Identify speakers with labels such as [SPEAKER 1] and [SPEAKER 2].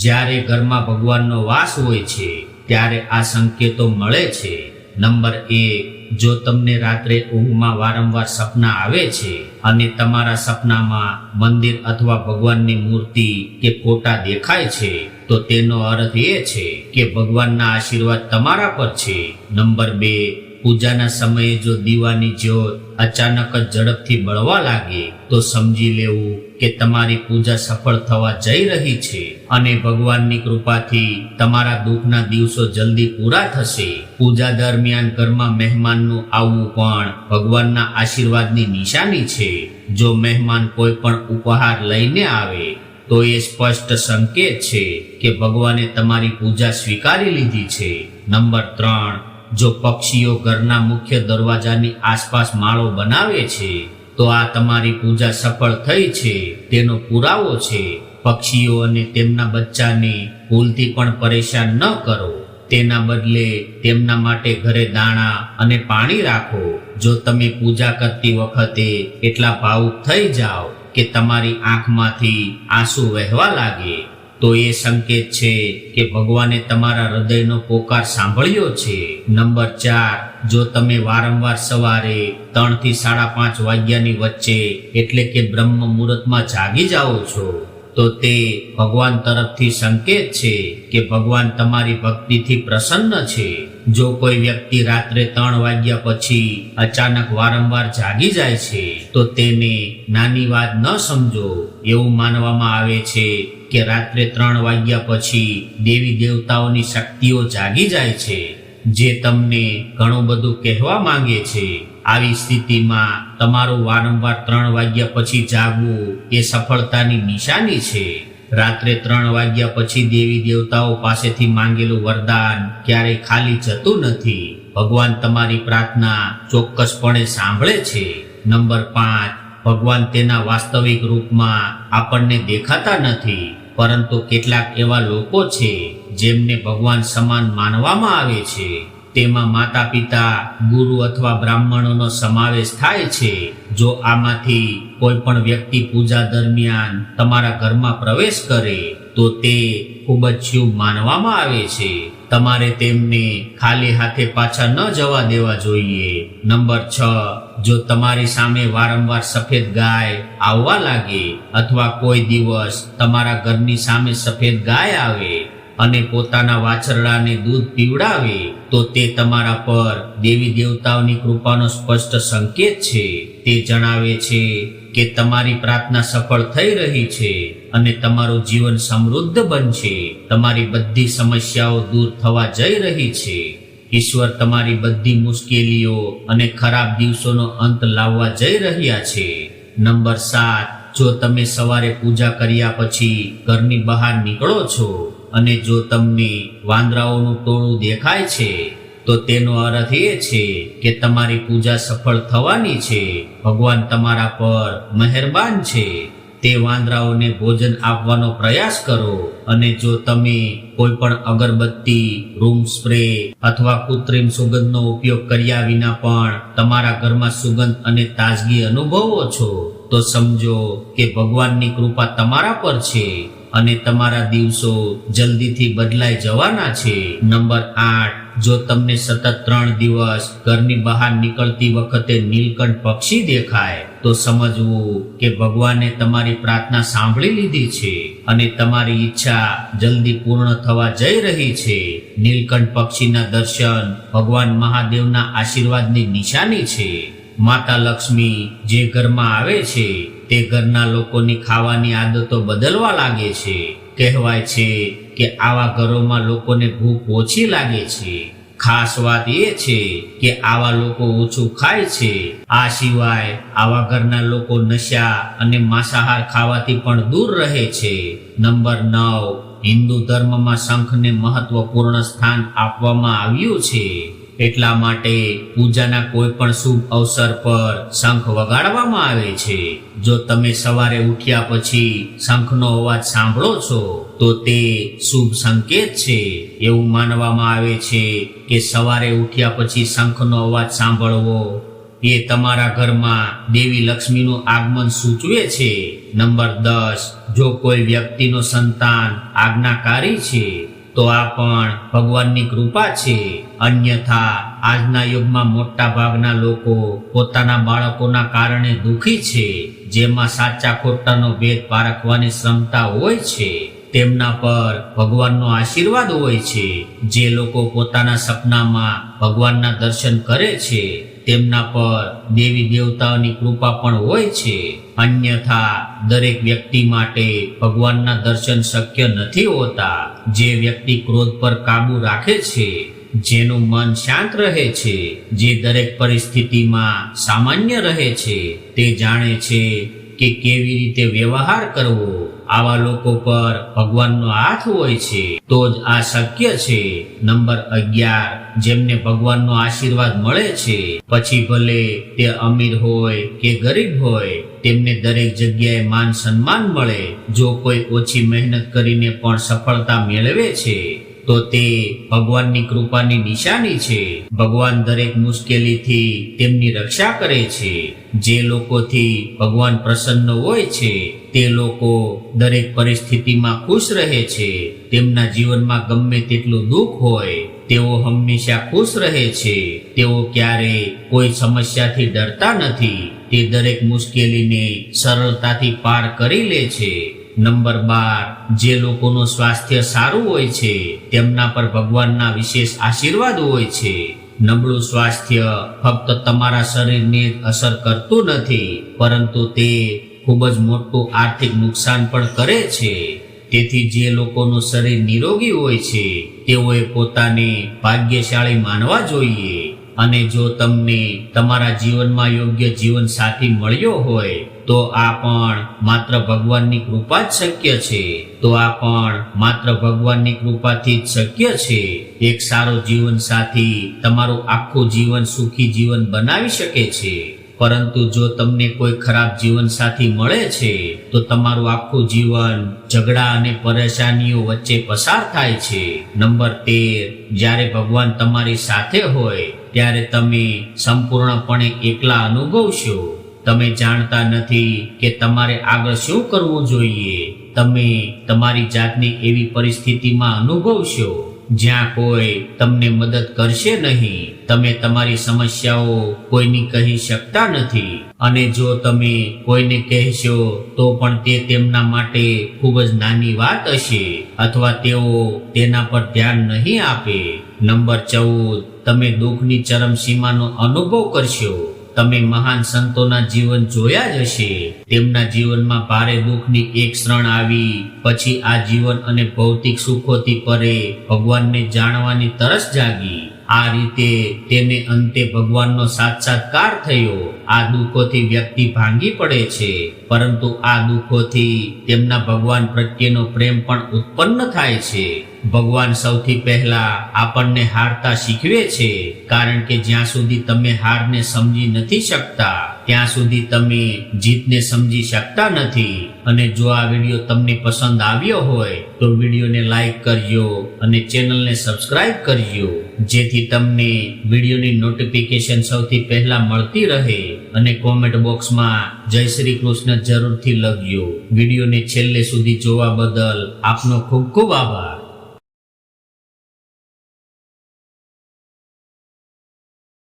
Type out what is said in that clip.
[SPEAKER 1] જ્યારે ઘરમાં ભગવાનનો વાસ હોય છે, ત્યારે આ સંકેતો મળે છે. નંબર એક, જો તમને રાત્રે ઊંઘમાં વારંવાર સપના આવે છે અને તમારા સપનામાં મંદિર અથવા ભગવાનની મૂર્તિ કે ફોટા દેખાય છે, તો તેનો અર્થ એ છે કે ભગવાનના આશીર્વાદ તમારા પર છે. નંબર બે, પૂજાના સમયે જો દીવાની જ્યોત અચાનક જ ઝડપથી બળવા લાગે, તો સમજી લેવું કે તમારી પૂજા સફળ થવા જઈ રહી છે અને ભગવાનની કૃપાથી તમારા દુઃખના દિવસો જલ્દી પૂરા થશે. પૂજા દરમિયાન ઘરમાં મહેમાનનું આવવું પણ ભગવાનના આશીર્વાદની નિશાની છે. જો મહેમાન કોઈ પણ ઉપહાર લઈને આવે, તો એ સ્પષ્ટ સંકેત છે કે ભગવાને તમારી પૂજા સ્વીકારી લીધી છે. નંબર ત્રણ, જો પક્ષીઓ ઘરના મુખ્ય દરવાજાની આસપાસ માળો બનાવે છે તો આ તમારી પૂજા સફળ થઈ છે, તેનો પુરાવો છે. પક્ષીઓ અને તેમના બચ્ચાને ભૂલથી પણ પરેશાન ન કરો. તેના બદલે તેમના માટે ઘરે દાણા અને પાણી રાખો. જો તમે પૂજા કરતી વખતે એટલા ભાવુક થઈ જાઓ કે તમારી આંખમાંથી આંસુ વહેવા લાગે તો એ સંકેત છે કે ભગવાને તમારા હૃદયનો પોકાર સાંભળ્યો છે. નંબર ચાર, જો તમે વારંવાર સવારે ત્રણથી સાડા પાંચ વાગ્યાની વચ્ચે, એટલે કે બ્રહ્મ મુહૂર્તમાં જાગી જાઓ છો, તો તે ભગવાન તરફથી સંકેત છે કે ભગવાન તમારી ભક્તિથી પ્રસન્ન છે. જો કોઈ વ્યક્તિ રાત્રે ત્રણ વાગ્યા પછી અચાનક વારંવાર જાગી જાય છે, તો તેને નાની વાત ન સમજો, એવું માનવામાં આવે છે કે રાત્રે ત્રણ વાગ્યા પછી દેવી દેવતાઓની શક્તિઓ જાગી જાય છે, જે તમને ઘણું બધું કહેવા માંગે છે. આવી સ્થિતિમાં તમારું વારંવાર ત્રણ વાગ્યા પછી જાગવું એ સફળતાની નિશાની છે. રાત્રે ત્રણ વાગ્યા પછી દેવી દેવતાઓ પાસેથી માંગેલું વરદાન ક્યારેય ખાલી જતું નથી. ભગવાન તમારી પ્રાર્થના ચોક્કસપણે સાંભળે છે. નંબર પાંચ, ભગવાન તેના વાસ્તવિક રૂપમાં આપણને દેખાતા નથી. પરંતુ કેટલાક એવા લોકો છે જેમને ભગવાન સમાન માનવામાં આવે છે. તેમાં માતા પિતા ગુરુ અથવા બ્રાહ્મણોનો સમાવેશ થાય છે. જો આમાંથી કોઈ પણ વ્યક્તિ પૂજા દરમિયાન તમારા ઘરમાં પ્રવેશ કરે તો તે ખૂબ જ શુભ માનવામાં આવે છે. તમારે તેમને ખાલી હાથે પાછા ન જવા દેવા જોઈએ. નંબર છ, જો તમારી સામે વારંવાર સફેદ ગાય આવવા લાગે અથવા કોઈ દિવસ તમારા ઘરની સામે સફેદ ગાય આવે અને પોતાના વાછરડાને દૂધ પીવડાવે, તો તે તમારા પર દેવી દેવતાઓની કૃપાનો સ્પષ્ટ સંકેત છે. તે જણાવે છે કે તમારી પ્રાર્થના સફળ થઈ રહી છે અને તમારું જીવન સમૃદ્ધ બનશે. તમારી બધી સમસ્યાઓ દૂર થવા જઈ રહી છે. ઈશ્વર તમારી બધી મુશ્કેલીઓ અને ખરાબ દિવસોનો અંત લાવવા જઈ રહ્યા છે. નંબર સાત, જો તમે સવારે પૂજા કર્યા પછી ઘરની બહાર નીકળો છો અને જો તમને વાંદરાઓનું ટોળું દેખાય છે તો તેનો અર્થ એ છે કે તમારી પૂજા સફળ થવાની છે. ભગવાન તમારા પર મહેરબાન છે. તે વાંદરાઓને ભોજન આપવાનો પ્રયાસ કરો અને જો તમે કોઈ પણ અગરબત્તી, રૂમ સ્પ્રે અથવા કૃત્રિમ સુગંધનો ઉપયોગ કર્યા વિના પણ તમારા ઘરમાં સુગંધ અને તાજગી અનુભવો છો, તો સમજો કે ભગવાનની કૃપા તમારા પર છે અને તમારા દિવસો જલ્દીથી બદલાઈ જવાના છે. નંબર આઠ જો તમને સતત ત્રણ દિવસ ઘરની બહાર નીકળતી વખતે નીલકંઠ પક્ષી દેખાય, તો સમજવું કે ભગવાને તમારી પ્રાર્થના સાંભળી લીધી છે અને તમારી ઈચ્છા જલ્દી પૂર્ણ થવા જઈ રહી છે. નીલકંઠ પક્ષીના દર્શન ભગવાન મહાદેવના આશીર્વાદની નિશાની છે. માતા લક્ષ્મી જે ઘરમાં આવે છે, તે ઘરના લોકોની ખાવાની આદતો બદલવા લાગે છે. કહેવાય છે કે આવા ઘરોમાં લોકોને ભૂખ ઓછી લાગે છે. ખાસ વાત એ છે કે આવા લોકો ઓછું ખાય છે. આ સિવાય આવા ઘરના લોકો નશા અને માંસાહાર ખાવાથી પણ દૂર રહે છે. નંબર નવ, હિન્દુ ધર્મમાં શંખને મહત્વપૂર્ણ સ્થાન આપવામાં આવ્યું છે. એટલા માટે પૂજાના કોઈ પણ શુભ અવસર પર શંખ વગાડવામાં આવે છે. જો તમે સવારે ઉઠ્યા પછી શંખનો અવાજ સાંભળો છો, તો તે શુભ સંકેત છે. એવું માનવામાં આવે છે કે સવારે ઉઠ્યા પછી શંખનો અવાજ સાંભળવો એ તમારા ઘરમાં દેવી લક્ષ્મીનું આગમન સૂચવે છે. નંબર દસ, જો કોઈ વ્યક્તિનો સંતાન આજ્ઞાકારી છે તો આ પણ ભગવાનની કૃપા છે. અન્યથા આજના યુગમાં મોટા ભાગના લોકો પોતાના બાળકોના કારણે દુઃખી છે. જેમાં સાચા ખોટાનો ભેદ પારખવાની ક્ષમતા હોય છે. તેમના પર ભગવાનનો આશીર્વાદ હોય છે. જે લોકો પોતાના સપનામાં ભગવાનના દર્શન કરે છે. તેમના પર દેવી દેવતાઓની કૃપા પણ હોય છે. અન્યથા દરેક વ્યક્તિ માટે ભગવાનના દર્શન શક્ય નથી હોતા. જે વ્યક્તિ ક્રોધ પર કાબુ રાખે છે, જેનું મન શાંત રહે છે, જે દરેક પરિસ્થિતિમાં સામાન્ય રહે છે, તે જાણે છે કે કેવી રીતે વ્યવહાર કરવો. આવા લોકો પર ભગવાનનો હાથ હોય છે, તો જ આ શક્ય છે. નંબર અગિયાર, જેમને ભગવાનનો આશીર્વાદ મળે છે, પછી ભલે તે અમીર હોય કે ગરીબ હોય, તેમને દરેક જગ્યાએ માન સન્માન મળે. જો કોઈ ઓછી મહેનત કરીને પણ સફળતા મેળવે છે તો તે ભગવાનની કૃપાની નિશાની છે. ભગવાન દરેક મુશ્કેલીથી તેમની રક્ષા કરે છે. જે લોકોથી ભગવાન પ્રસન્ન હોય છે, તે લોકો દરેક પરિસ્થિતિમાં ખુશ રહે છે. તેમના જીવનમાં ગમે તેટલું દુઃખ હોય, તેઓ હંમેશા ખુશ રહે છે. તેઓ ક્યારે કોઈ સમસ્યાથી ડરતા નથી. તે દરેક મુશ્કેલીને સરળતાથી પાર કરી લે છે. નંબર બાર, જે લોકોનું સ્વાસ્થ્ય સારું હોય છે, તેમના પર ભગવાનના વિશેષ આશીર્વાદ હોય છે. નબળું સ્વાસ્થ્ય ફક્ત તમારા શરીરને અસર કરતું નથી, પરંતુ તે ખૂબ જ મોટું આર્થિક નુકસાન પણ કરે છે. તેથી જે લોકોનું શરીર નિરોગી હોય છે, તેઓએ પોતાને ભાગ્યશાળી માનવા જોઈએ. અને જો તમને તમારા જીવનમાં યોગ્ય જીવન સાથી મળ્યો હોય, તો આ પણ માત્ર ભગવાનની કૃપા જ શક્ય છે. તો આ પણ માત્ર ભગવાનની કૃપાથી જ શક્ય છે. એક સારો જીવન સાથી તમારું આખું જીવન સુખી જીવન બનાવી શકે છે. પરંતુ જો તમને કોઈ ખરાબ જીવન સાથી મળે છે, તો તમારું આખું જીવન ઝઘડા અને પરેશાનીઓ વચ્ચે પસાર થાય છે. નંબર તેર, જ્યારે ભગવાન તમારી સાથે હોય ત્યારે તમે સંપૂર્ણપણે એકલા અનુભવશો. તમે જાણતા નથી કે તમારે આગળ શું કરવું જોઈએ. તમે તમારી જાતને એવી પરિસ્થિતિમાં અનુભવશો જ્યાં કોઈ તમને મદદ કરશે નહીં. તમે તમારી સમસ્યાઓ કોઈની કહી શકતા નથી. અને જો તમે કોઈને કહેશો, તો પણ તે તેમના માટે ખૂબ જ નાની વાત હશે. અથવા તેઓ તેના પર ધ્યાન નહીં આપે. નંબર ચૌદ. તમે દુઃખની ચરમસીમાનો અનુભવ કરશો. તમે મહાન સંતોના જીવન જોયા જ હશે. તેમના જીવનમાં ભારે દુઃખની એક ક્ષણ આવી, પછી આ જીવન અને ભૌતિક સુખોથી પરે. ભગવાનને જાણવાની તરસ જાગી. આ રીતે તેને અંતે ભગવાનનો સાક્ષાત્કાર થયો. આ દુઃખોથી વ્યક્તિ ભાંગી પડે છે. પરંતુ આ દુઃખોથી તેમના ભગવાન પ્રત્યેનો પ્રેમ પણ ઉત્પન્ન થાય છે. ભગવાન સૌથી પહેલા આપણને હારતા શીખવે છે. કારણ કે જ્યાં સુધી તમે હારને સમજી નથી શકતા, ત્યાં સુધી તમે જીતને સમજી શકતા નથી. અને જો આ વીડિયો તમને પસંદ આવ્યો હોય, તો વિડીયોને લાઈક કરજો અને ચેનલને સબસ્ક્રાઈબ કરજો. જેથી તમને વિડીયોની નોટિફિકેશન સૌથી પહેલા મળતી રહે અને કોમેન્ટ બોક્સમાં જય શ્રી કૃષ્ણ જરૂરથી લખજો. વિડીયોને છેલ્લે સુધી જોવા બદલ આપનો ખૂબ ખૂબ આભાર.